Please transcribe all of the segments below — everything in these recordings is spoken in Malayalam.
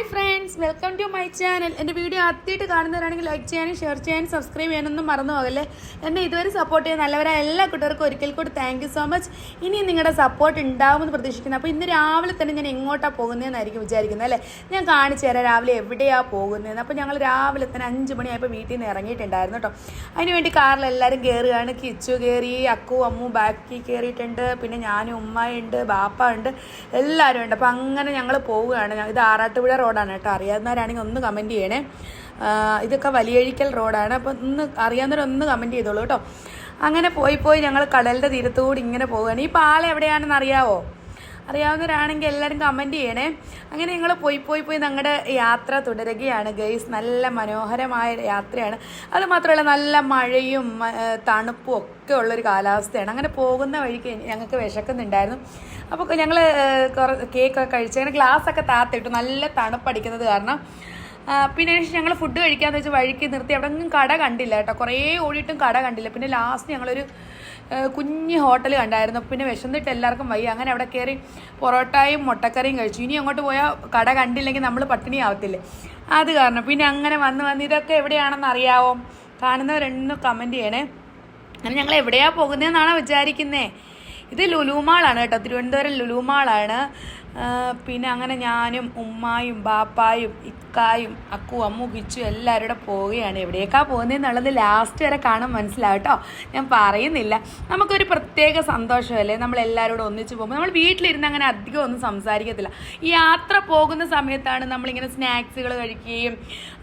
Bye friends. Welcome to my channel എന്റെ വീഡിയോ ആദ്യമായിട്ട് കാണുന്നവരാണെങ്കിൽ ലൈക്ക് ചെയ്യാനും ഷെയർ ചെയ്യാനും സബ്സ്ക്രൈബ് ചെയ്യാനൊന്നും മറന്നു പോകല്ലേ. എന്നെ ഇതുവരെ സപ്പോർട്ട് ചെയ്യുന്ന നല്ലവരായ എല്ലാ കുട്ടികൾക്കും ഒരിക്കൽ കൂടി താങ്ക് സോ മച്ച് ഇനി നിങ്ങളുടെ സപ്പോർട്ട് ഉണ്ടാവുമെന്ന് പ്രതീക്ഷിക്കുന്നു. അപ്പോൾ ഇന്ന് രാവിലെ തന്നെ ഞാൻ എങ്ങോട്ടാണ് പോകുന്നതെന്നായിരിക്കും വിചാരിക്കുന്നത് അല്ലേ? ഞാൻ കാണിച്ചു തരാം രാവിലെ എവിടെയാണ് പോകുന്നതെന്ന് അപ്പോൾ ഞങ്ങൾ രാവിലെ തന്നെ അഞ്ച് മണിയായപ്പോൾ വീട്ടിൽ നിന്ന് ഇറങ്ങിയിട്ടുണ്ടായിരുന്നു കേട്ടോ. അതിന് വേണ്ടി കാറിൽ എല്ലാവരും കയറുകയാണ് കിച്ചു കയറി അക്കു അമ്മു ബാക്കി കയറിയിട്ടുണ്ട് പിന്നെ ഞാനും ഉമ്മയുണ്ട് ബാപ്പ ഉണ്ട്. എല്ലാവരും ഉണ്ട്. അപ്പോൾ അങ്ങനെ ഞങ്ങൾ പോവുകയാണ്. ഇത് ആറാട്ടുപുഴ റോഡാണ് കേട്ടോ അറിയാവുന്നവരാണെങ്കിൽ ഒന്ന് കമന്റ് ചെയ്യണേ. ഇതൊക്കെ വലിയഴിക്കൽ റോഡാണ്. അപ്പോൾ ഒന്ന് അറിയാവുന്നവരൊന്ന് കമന്റ് ചെയ്തോളൂ കേട്ടോ. അങ്ങനെ പോയി പോയി ഞങ്ങൾ കടലിന്റെ തീരത്തുകൂടി ഇങ്ങനെ പോവുകയാണ്. ഈ പാലം എവിടെയാണെന്ന് അറിയാവോ? അറിയാവുന്നവരാണെങ്കിൽ എല്ലാവരും കമന്റ് ചെയ്യണേ. അങ്ങനെ ഞങ്ങൾ പോയി പോയി പോയി ഞങ്ങളുടെ യാത്ര തുടരുകയാണ്. ഗൈസ് നല്ല മനോഹരമായ യാത്രയാണ്. അത് മാത്രമല്ല നല്ല മഴയും തണുപ്പും ഒക്കെ ഉള്ളൊരു കാലാവസ്ഥയാണ്. അങ്ങനെ പോകുന്ന വഴിക്ക് ഞങ്ങൾക്ക് വിശക്കുന്നുണ്ടായിരുന്നു. അപ്പോൾ ഞങ്ങൾ കേക്ക് കേക്കൊക്കെ കഴിച്ച് അങ്ങനെ ഗ്ലാസ്സൊക്കെ താത്തിട്ടു. നല്ല തണുപ്പടിക്കുന്നത് കാരണം പിന്നെ ഞങ്ങൾ ഫുഡ് കഴിക്കാന്ന് വെച്ചാൽ വഴിക്ക് നിർത്തി. അവിടെ ഒന്നും കട കണ്ടില്ല കേട്ടോ. കുറേ ഓടിയിട്ടും കട കണ്ടില്ല. പിന്നെ ലാസ്റ്റ് ഞങ്ങളൊരു കുഞ്ഞ് ഹോട്ടൽ കണ്ടായിരുന്നു. പിന്നെ വിശന്നിട്ട് എല്ലാവർക്കും വയ്യ. അങ്ങനെ അവിടെ കയറി പൊറോട്ടയും മുട്ടക്കറിയും കഴിച്ചു. ഇനി അങ്ങോട്ട് പോയാൽ കട കണ്ടില്ലെങ്കിൽ നമ്മൾ പട്ടിണി ആവത്തില്ലേ? അത് കാരണം. പിന്നെ അങ്ങനെ വന്ന് വന്ന് ഇതൊക്കെ എവിടെയാണെന്ന് അറിയാവോ? കാണുന്നവരൊന്നും കമന്റ് ചെയ്യണേ. അങ്ങനെ ഞങ്ങൾ എവിടെയാണ് പോകുന്നതെന്നാണോ വിചാരിക്കുന്നേ. ഇത് ലുലുമാളാണ് കേട്ടോ. തിരുവനന്തപുരം ലുലുമാളാണ് പിന്നെ അങ്ങനെ ഞാനും ഉമ്മായും ബാപ്പായും ഇക്കായും അക്കു അമ്മു കിച്ചു എല്ലാവരും കൂടെ പോവുകയാണ്. എവിടേക്കാണ് പോകുന്നതെന്നുള്ളത് ലാസ്റ്റ് വരെ കാണാൻ മനസ്സിലാവും കേട്ടോ. ഞാൻ പറയുന്നില്ല. നമുക്കൊരു പ്രത്യേക സന്തോഷമല്ലേ? നമ്മൾ എല്ലാവരും കൂടെ ഒന്നിച്ച് പോകുമ്പോൾ നമ്മൾ വീട്ടിലിരുന്ന് അങ്ങനെ അധികം ഒന്നും സംസാരിക്കത്തില്ല. ഈ യാത്ര പോകുന്ന സമയത്താണ് നമ്മളിങ്ങനെ സ്നാക്സുകൾ കഴിക്കുകയും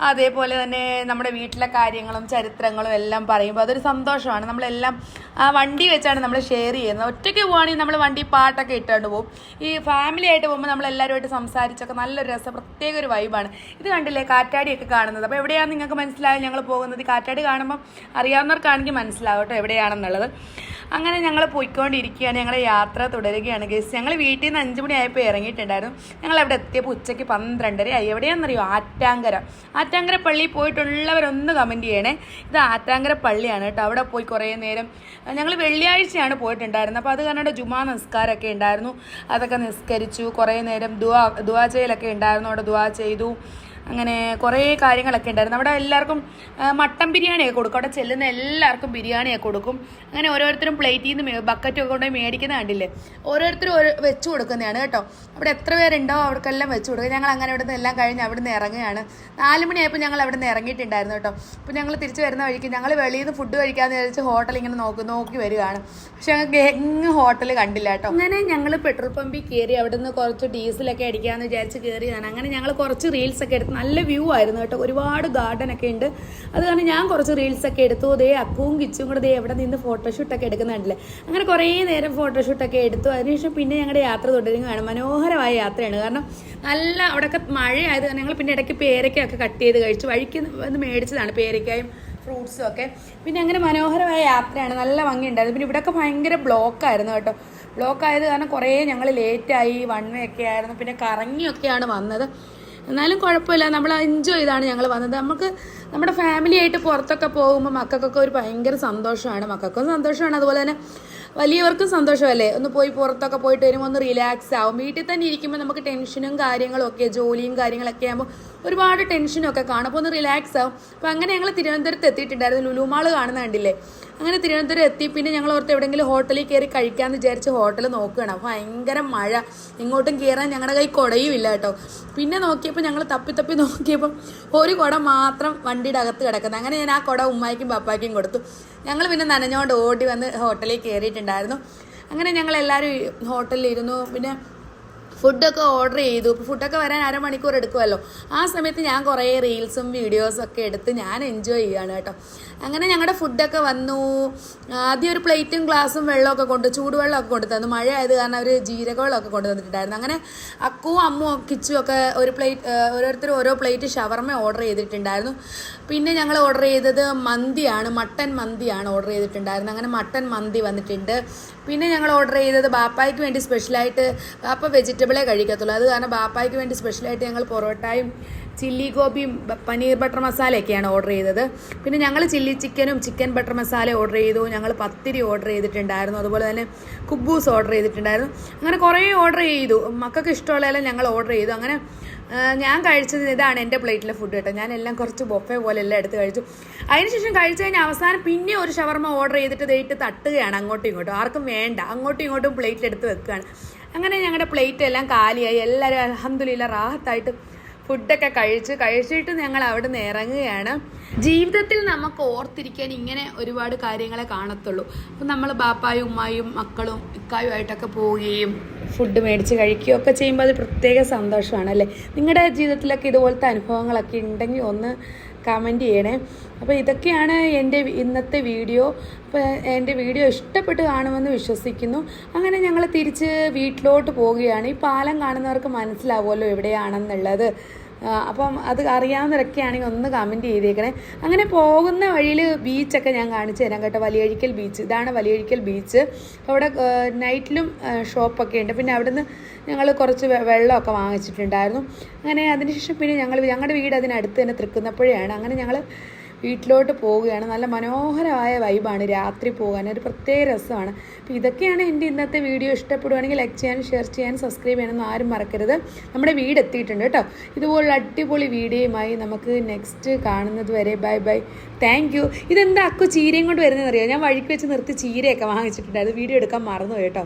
അതേപോലെ തന്നെ നമ്മുടെ വീട്ടിലെ കാര്യങ്ങളും ചരിത്രങ്ങളും എല്ലാം പറയുമ്പോൾ അതൊരു സന്തോഷമാണ്. നമ്മളെല്ലാം ആ വണ്ടി വെച്ചാണ് നമ്മൾ ഷെയർ ചെയ്യുന്നത്. ഒറ്റയ്ക്ക് പോവുകയാണെങ്കിൽ നമ്മൾ വണ്ടി പാട്ടൊക്കെ ഇട്ടുകൊണ്ട് പോകും ഈ ഫാമിലി ആയിട്ട് പോകുമ്പോൾ നമ്മൾ എല്ലാവരുമായിട്ട് സംസാരിച്ചൊക്കെ നല്ലൊരു രസം പ്രത്യേക ഒരു വൈബാണ് ഇത് കണ്ടില്ലേ കാറ്റാടിയൊക്കെ കാണുന്നത്? അപ്പോൾ എവിടെയാണ് നിങ്ങൾക്ക് മനസ്സിലായത് ഞങ്ങൾ പോകുന്നത് കാറ്റാടി കാണുമ്പോൾ അറിയാവുന്നവർക്കാണെങ്കിൽ മനസ്സിലാവും കേട്ടോ എവിടെയാണെന്നുള്ളത്. അങ്ങനെ ഞങ്ങൾ പോയിക്കൊണ്ടിരിക്കുകയാണ്. ഞങ്ങളുടെ യാത്ര തുടരുകയാണ് ഗസ്. ഞങ്ങൾ വീട്ടിൽ നിന്ന് അഞ്ച് മണിയായപ്പോൾ ഇറങ്ങിയിട്ടുണ്ടായിരുന്നു. ഞങ്ങൾ അവിടെ എത്തിയപ്പോൾ ഉച്ചയ്ക്ക് പന്ത്രണ്ടര ആയി. എവിടെയാണെന്നറിയോ? ആറ്റാങ്കര. ആറ്റാങ്കര പള്ളിയിൽ പോയിട്ടുള്ളവരൊന്ന് കമന്റ് ചെയ്യണേ. ഇത് ആറ്റാങ്കര പള്ളിയാണ് കേട്ടോ. അവിടെ പോയി കുറേ നേരം ഞങ്ങൾ വെള്ളിയാഴ്ചയാണ് പോയിട്ടുണ്ടായിരുന്നത്. അപ്പോൾ അത് കാരണം ജുമാ നിസ്കാരമൊക്കെ ഉണ്ടായിരുന്നു. അതൊക്കെ നിസ്കരിച്ചു. കുറേ നേരം ദുവാ ദുവാ ചെയ്യലൊക്കെ ഉണ്ടായിരുന്നു. അവിടെ ദുവാ ചെയ്തു. അങ്ങനെ കുറേ കാര്യങ്ങളൊക്കെ ഉണ്ടായിരുന്നു. അവിടെ എല്ലാവർക്കും മട്ടൻ ബിരിയാണിയൊക്കെ കൊടുക്കും. അവിടെ ചെല്ലുന്ന എല്ലാവർക്കും ബിരിയാണിയൊക്കെ കൊടുക്കും. അങ്ങനെ ഓരോരുത്തരും പ്ലേറ്റിൽ നിന്ന് ബക്കറ്റൊക്കെ കൊണ്ടുപോയി മേടിക്കുന്ന കണ്ടില്ലേ? ഓരോരുത്തരും ഓരോ വെച്ച് കൊടുക്കുന്നതാണ് കേട്ടോ. അവിടെ എത്ര പേരുണ്ടോ അവർക്കെല്ലാം വെച്ച് കൊടുക്കും. ഞങ്ങൾ അങ്ങനെ അവിടെ നിന്ന് എല്ലാം കഴിഞ്ഞ് അവിടെ നിന്ന് ഇറങ്ങുകയാണ്. നാല് മണിയായപ്പോൾ ഞങ്ങൾ അവിടെ നിന്ന് ഇറങ്ങിയിട്ടുണ്ടായിരുന്നു കേട്ടോ. അപ്പോൾ ഞങ്ങൾ തിരിച്ച് വരുന്ന വഴിക്ക് ഞങ്ങൾ വെളിയിൽ നിന്ന് ഫുഡ് കഴിക്കാമെന്ന് വിചാരിച്ച് ഹോട്ടൽ ഇങ്ങനെ നോക്കി നോക്കി വരികയാണ്. പക്ഷെ ഞങ്ങൾക്ക് എങ്ങ് ഹോട്ടൽ കണ്ടില്ല കേട്ടോ. അങ്ങനെ ഞങ്ങൾ പെട്രോൾ പമ്പിൽ കയറി അവിടെ നിന്ന് കുറച്ച് ഡീസലൊക്കെ അടിക്കാമെന്ന് വിചാരിച്ച് കയറിയതാണ്. അങ്ങനെ ഞങ്ങൾ കുറച്ച് റീൽസൊക്കെ എടുത്ത് നല്ല വ്യൂ ആയിരുന്നു കേട്ടോ. ഒരുപാട് ഗാർഡൻ ഒക്കെ ഉണ്ട്. അത് കാരണം ഞാൻ കുറച്ച് റീൽസ് ഒക്കെ എടുത്തു. ദേ അക്കുവും കിച്ചും കൂടെ ദേ എവിടെ നിന്ന് ഫോട്ടോഷൂട്ടൊക്കെ എടുക്കുന്നുണ്ടല്ലേ. അങ്ങനെ കുറേ നേരം ഫോട്ടോഷൂട്ടൊക്കെ എടുത്തു. അതിനുശേഷം പിന്നെ ഞങ്ങളുടെ യാത്ര തുടരുകയാണ് മനോഹരമായ യാത്രയാണ്. കാരണം നല്ല അവിടെയൊക്കെ മഴയായത് കാരണം ഞങ്ങൾ പിന്നെ ഇടയ്ക്ക് പേരയ്ക്കൊക്കെ കട്ട് ചെയ്ത് കഴിച്ചു. വഴിക്ക് വന്ന് മേടിച്ചതാണ് പേരയ്ക്കായും ഫ്രൂട്ട്സും ഒക്കെ. പിന്നെ അങ്ങനെ മനോഹരമായ യാത്രയാണ്. നല്ല ഭംഗിയുണ്ടായിരുന്നു. പിന്നെ ഇവിടെയൊക്കെ ഭയങ്കര ബ്ലോക്കായിരുന്നു കേട്ടോ. ബ്ലോക്ക് ആയത് കാരണം കുറേ ഞങ്ങൾ ലേറ്റായി വൺ വേ ഒക്കെ ആയിരുന്നു. പിന്നെ കറങ്ങിയൊക്കെയാണ് വന്നത്. എന്നാലും കുഴപ്പമില്ല. നമ്മൾ എൻജോയ് ചെയ്താണ് ഞങ്ങൾ വന്നത്. നമുക്ക് നമ്മുടെ ഫാമിലി ആയിട്ട് പുറത്തൊക്കെ പോകുമ്പോൾ മക്കൾക്കൊക്കെ ഒരു ഭയങ്കര സന്തോഷമാണ്. മക്കൾക്കും സന്തോഷമാണ്. അതുപോലെ തന്നെ വലിയവർക്കും സന്തോഷമല്ലേ? ഒന്ന് പോയി പുറത്തൊക്കെ പോയിട്ട് വരുമ്പോൾ ഒന്ന് റിലാക്സ് ആവും. വീട്ടിൽ തന്നെ ഇരിക്കുമ്പോൾ നമുക്ക് ടെൻഷനും കാര്യങ്ങളും ഒക്കെ ജോലിയും കാര്യങ്ങളൊക്കെ ആകുമ്പോൾ ഒരുപാട് ടെൻഷനും ഒക്കെ കാണും. അപ്പോൾ ഒന്ന് റിലാക്സ് ആവും. അപ്പോൾ അങ്ങനെ ഞങ്ങൾ തിരുവനന്തപുരത്ത് എത്തിയിട്ടുണ്ടായിരുന്നു. ലുലുമാൾ കാണുന്ന കണ്ടില്ലേ? അങ്ങനെ തിരുവനന്തപുരം എത്തി. പിന്നെ ഞങ്ങൾ ഓർത്ത് എവിടെയെങ്കിലും ഹോട്ടലിൽ കയറി കഴിക്കാമെന്ന് വിചാരിച്ച് ഹോട്ടൽ നോക്കുകയാണ്. അപ്പോൾ ഭയങ്കര മഴ. ഇങ്ങോട്ടും കയറാൻ ഞങ്ങളുടെ കൈ കുടയും ഇല്ല കേട്ടോ. പിന്നെ നോക്കിയപ്പോൾ ഞങ്ങൾ തപ്പി തപ്പി നോക്കിയപ്പോൾ ഒരു കുട മാത്രം വണ്ടിയുടെ അകത്ത് കിടക്കുന്നത്. അങ്ങനെ ഞാൻ ആ കുട ഉമ്മായിക്കും പപ്പായ്ക്കും കൊടുത്തു. ഞങ്ങൾ പിന്നെ നനഞ്ഞോണ്ട് ഓടി വന്ന് ഹോട്ടലിൽ കയറിയിട്ടുണ്ടായിരുന്നു. അങ്ങനെ ഞങ്ങൾ എല്ലാവരും ഹോട്ടലിൽ ഇരുന്നു പിന്നെ ഫുഡൊക്കെ ഓർഡർ ചെയ്തു. ഇപ്പോൾ ഫുഡൊക്കെ വരാൻ അരമണിക്കൂർ എടുക്കുമല്ലോ ആ സമയത്ത് ഞാൻ കുറേ റീൽസും വീഡിയോസും ഒക്കെ എടുത്ത് ഞാൻ എൻജോയ് ചെയ്യുകയാണ് കേട്ടോ. അങ്ങനെ ഞങ്ങളുടെ ഫുഡൊക്കെ വന്നു. ആദ്യം ഒരു പ്ലേറ്റും ഗ്ലാസും വെള്ളമൊക്കെ കൊണ്ട് ചൂടുവെള്ളമൊക്കെ കൊണ്ടു തന്നു. മഴ ആയത് കാരണം അവർ ജീരകവെള്ളമൊക്കെ കൊണ്ടു തന്നിട്ടുണ്ടായിരുന്നു. അങ്ങനെ അക്കുവും അമ്മും കിച്ചും ഒക്കെ ഒരു പ്ലേറ്റ് ഓരോരുത്തരും ഓരോ പ്ലേറ്റ് ഷവർമ ഓർഡർ ചെയ്തിട്ടുണ്ടായിരുന്നു. പിന്നെ ഞങ്ങൾ ഓർഡർ ചെയ്തത് മന്തിയാണ്. മട്ടൻ മന്തിയാണ് ഓർഡർ ചെയ്തിട്ടുണ്ടായിരുന്നത്. അങ്ങനെ മട്ടൻ മന്തി വന്നിട്ടുണ്ട്. പിന്നെ ഞങ്ങൾ ഓർഡർ ചെയ്തത് ബാപ്പായ്ക്ക് വേണ്ടി സ്പെഷ്യലായിട്ട് ബാപ്പ വെജിറ്റബിളേ കഴിക്കത്തുള്ളൂ. അത് കാരണം ബാപ്പായ്ക്ക് വേണ്ടി സ്പെഷ്യലായിട്ട് ഞങ്ങൾ പൊറോട്ടയും ചില്ലി ഗോപിയും പനീർ ബട്ടർ മസാലയൊക്കെയാണ് ഓർഡർ ചെയ്തത്. പിന്നെ ഞങ്ങൾ ചില്ലി ചിക്കനും ചിക്കൻ ബട്ടർ മസാല ഓർഡർ ചെയ്തു. ഞങ്ങൾ പത്തിരി ഓർഡർ ചെയ്തിട്ടുണ്ടായിരുന്നു. അതുപോലെ തന്നെ കുബൂസ് ഓർഡർ ചെയ്തിട്ടുണ്ടായിരുന്നു. അങ്ങനെ കുറേ ഓർഡർ ചെയ്തു. മക്കൾക്ക് ഇഷ്ടമുള്ളതെല്ലാം ഞങ്ങൾ ഓർഡർ ചെയ്തു. അങ്ങനെ ഞാൻ കഴിച്ചത് ഇതാണ് എന്റെ പ്ലേറ്റിലെ ഫുഡ് കേട്ടോ. ഞാൻ എല്ലാം കുറച്ച് ബൊഫെ പോലെ എല്ലാം എടുത്ത് കഴിച്ചു. അതിനുശേഷം കഴിച്ചു കഴിഞ്ഞാൽ അവസാനം പിന്നെ ഒരു ഷവർമ ഓർഡർ ചെയ്തിട്ട് ദൈട്ട് തട്ടുകയാണ് അങ്ങോട്ടും ഇങ്ങോട്ടും. ആർക്കും വേണ്ട. അങ്ങോട്ടും ഇങ്ങോട്ടും പ്ലേറ്റിൽ എടുത്ത് വെക്കുകയാണ്. അങ്ങനെ ഞങ്ങളുടെ പ്ലേറ്റ് എല്ലാം കാലിയായി. എല്ലാവരും അലഹമ്മദില്ല റാഹത്തായിട്ട് ഫുഡൊക്കെ കഴിച്ച് കഴിച്ചിട്ട് ഞങ്ങൾ അവിടെ നിന്ന് ഇറങ്ങുകയാണ്. ജീവിതത്തിൽ നമുക്ക് ഓർത്തിരിക്കാൻ ഇങ്ങനെ ഒരുപാട് കാര്യങ്ങളെ കാണത്തുള്ളൂ. അപ്പം നമ്മൾ ബാപ്പായും ഉമ്മായും മക്കളും ഇക്കായുമായിട്ടൊക്കെ പോവുകയും ഫുഡ് മേടിച്ച് കഴിക്കുകയും ഒക്കെ ചെയ്യുമ്പോൾ അത് പ്രത്യേക സന്തോഷമാണ് അല്ലേ? നിങ്ങളുടെ ജീവിതത്തിലൊക്കെ ഇതുപോലത്തെ അനുഭവങ്ങളൊക്കെ ഉണ്ടെങ്കിൽ ഒന്ന് കമന്റ് ചെയ്യണേ. അപ്പോൾ ഇതൊക്കെയാണ് എന്റെ ഇന്നത്തെ വീഡിയോ. അപ്പോൾ എന്റെ വീഡിയോ ഇഷ്ടപ്പെട്ട് കാണുമെന്ന് വിശ്വസിക്കുന്നു. അങ്ങനെ ഞങ്ങൾ തിരിച്ച് വീട്ടിലോട്ട് പോവുകയാണ്. ഈ പാലം കാണുന്നവർക്ക് മനസ്സിലാവുമല്ലോ എവിടെയാണെന്നുള്ളത്. അപ്പം അത് അറിയാവുന്നവരൊക്കെ ആണെങ്കിൽ ഒന്ന് കമന്റ് ചെയ്തേക്കണേ. അങ്ങനെ പോകുന്ന വഴിയിൽ ബീച്ചൊക്കെ ഞാൻ കാണിച്ചു തരാം കേട്ടോ. വലിയഴിക്കൽ ബീച്ച് ഇതാണ് വലിയഴിക്കൽ ബീച്ച് അവിടെ നൈറ്റിലും ഷോപ്പൊക്കെ ഉണ്ട്. പിന്നെ അവിടുന്ന് ഞങ്ങൾ കുറച്ച് വെള്ളമൊക്കെ വാങ്ങിച്ചിട്ടുണ്ടായിരുന്നു. അങ്ങനെ അതിനുശേഷം പിന്നെ ഞങ്ങൾ ഞങ്ങളുടെ വീട് അതിനടുത്ത് തന്നെ തൃക്കുന്നപ്പോഴാണ് അങ്ങനെ ഞങ്ങൾ വീട്ടിലോട്ട് പോവുകയാണ്. നല്ല മനോഹരമായ വൈബാണ് രാത്രി പോകാൻ. ഒരു പ്രത്യേക രസമാണ്. അപ്പോൾ ഇതൊക്കെയാണ് എന്റെ ഇന്നത്തെ വീഡിയോ ഇഷ്ടപ്പെടുവാണെങ്കിൽ ലൈക്ക് ചെയ്യാനും ഷെയർ ചെയ്യാനും സബ്സ്ക്രൈബ് ചെയ്യാനൊന്നും ആരും മറക്കരുത്. നമ്മുടെ വീട് എത്തിയിട്ടുണ്ട് കേട്ടോ. ഇതുപോലുള്ള അടിപൊളി വീഡിയോയുമായി നമുക്ക് നെക്സ്റ്റ് കാണുന്നത് വരെ. ബൈ ബൈ താങ്ക് യു ഇതെന്താ അക്കു ചീരയും കൊണ്ട് വരുന്നതെന്ന് അറിയാം? ഞാൻ വഴിക്ക് വെച്ച് നിർത്തി ചീരയൊക്കെ വാങ്ങിച്ചിട്ടുണ്ടായിരുന്നു വീഡിയോ എടുക്കാൻ മറന്നു കേട്ടോ.